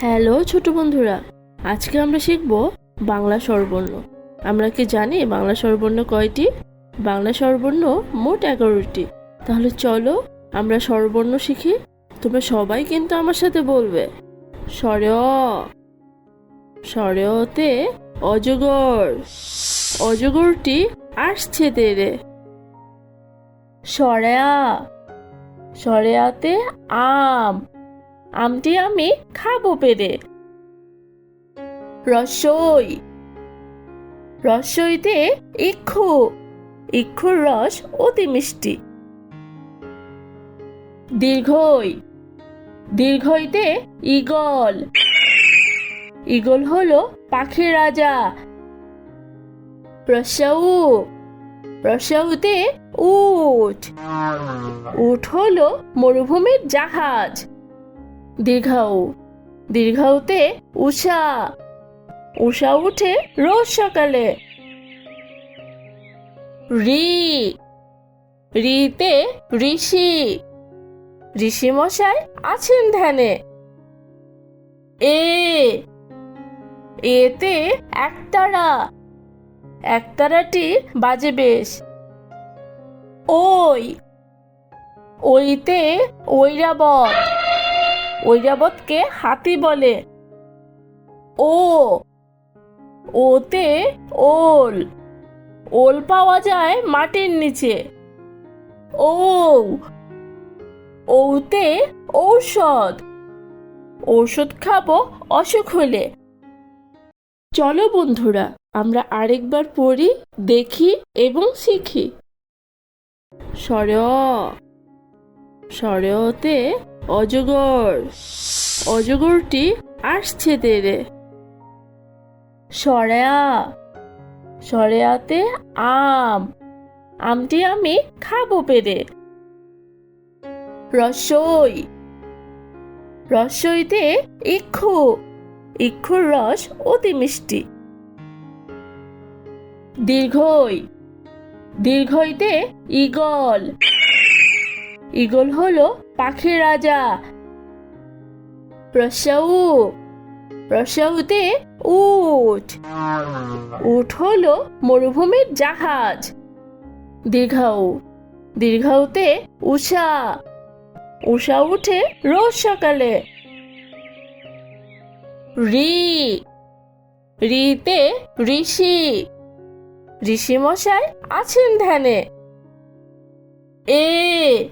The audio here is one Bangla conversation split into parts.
হ্যালো ছোট বন্ধুরা, আজকে আমরা শিখব বাংলা স্বরবর্ণ। আমরা কি জানি বাংলা স্বরবর্ণ কয়টি? বাংলা স্বরবর্ণ মোট এগারোটি। তাহলে চলো আমরা স্বরবর্ণ শিখি। তোমরা সবাই কিন্তু আমার সাথে বলবে। স্বরে অ, স্বরে অতে অজগর। অজগরটি আসছে তেরে। সরেয়া সরেয়াতে আম। আমটি আমি খাব পেরে রসই। রসইতে ইক্ষু। ইক্ষুর রস অতি মিষ্টি। দীর্ঘই। দীর্ঘইতে ঈগল। ঈগল হলো পাখির রাজা। রসাউ। রসাউতে উট। উট হলো মরুভূমির জাহাজ। দীর্ঘাউ, দীর্ঘাউতে উষা উষা উঠে রোজ সকালে। রি, রিতে ঋষি ঋষি মশাই আছেন ধ্যানে। এ, এতে একতারা, একতারাটি বাজে বেশ। ওই, ওইতে ঐরাবত। ঐরাবতকে হাতি বলে। ও। ওতে ওল। ওল পাওয়া যায় মাটির নিচে। ও। ওতে ঔষধ। ঔষধ খাব অসুখ হলে। চলো বন্ধুরা, আমরা আরেকবার পড়ি, দেখি এবং শিখি। স্বরে অ অতে অজগর। অজগরটি আসছে তেরে। সরেয়া। সরেয়াতে আম। আমটি আমি খাব পেরে। রসই। রসইতে ইক্ষু। ইক্ষুর রস অতি মিষ্টি। দীর্ঘই। দীর্ঘইতে ঈগল। ঈগল হলো পাখির রাজা। রসাউ রসাউতে উট। উট হলো মরুভূমির জাহাজ। দীর্ঘাউ, দীর্ঘাউতে উষা। উষা উঠে রোজ সকালে। রি, রিতে ঋষি। ঋষি মশাই আছেন ধ্যানে। এ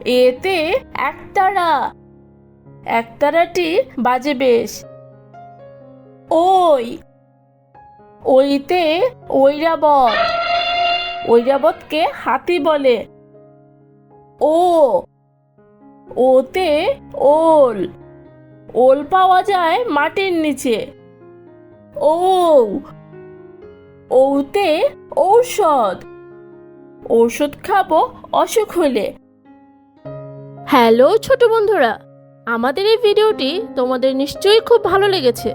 এতে একতারা, একতারাটি বাজে বেশ। ওই, ওইতে ঐরাবত, ঐরাবতকে হাতি বলে। ও, ওতে ওল ওল পাওয়া যায় মাটির নিচে। ও, ওতে ঔষধ ঔষধ খাব অসুখ হলে। হ্যালো ছোট বন্ধুরা, আমাদের এই ভিডিওটি তোমাদের নিশ্চয়ই খুব ভালো লেগেছে।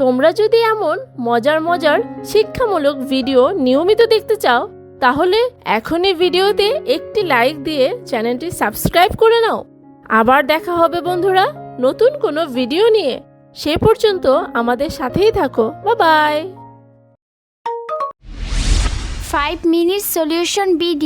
তোমরা যদি এমন মজার মজার শিক্ষামূলক ভিডিও নিয়মিত দেখতে চাও, তাহলে এখনই ভিডিওতে একটি লাইক দিয়ে চ্যানেলটি সাবস্ক্রাইব করে নাও। আবার দেখা হবে বন্ধুরা নতুন কোনো ভিডিও নিয়ে। সে পর্যন্ত আমাদের সাথেই থাকো। বা বাই 5 minutes solution BD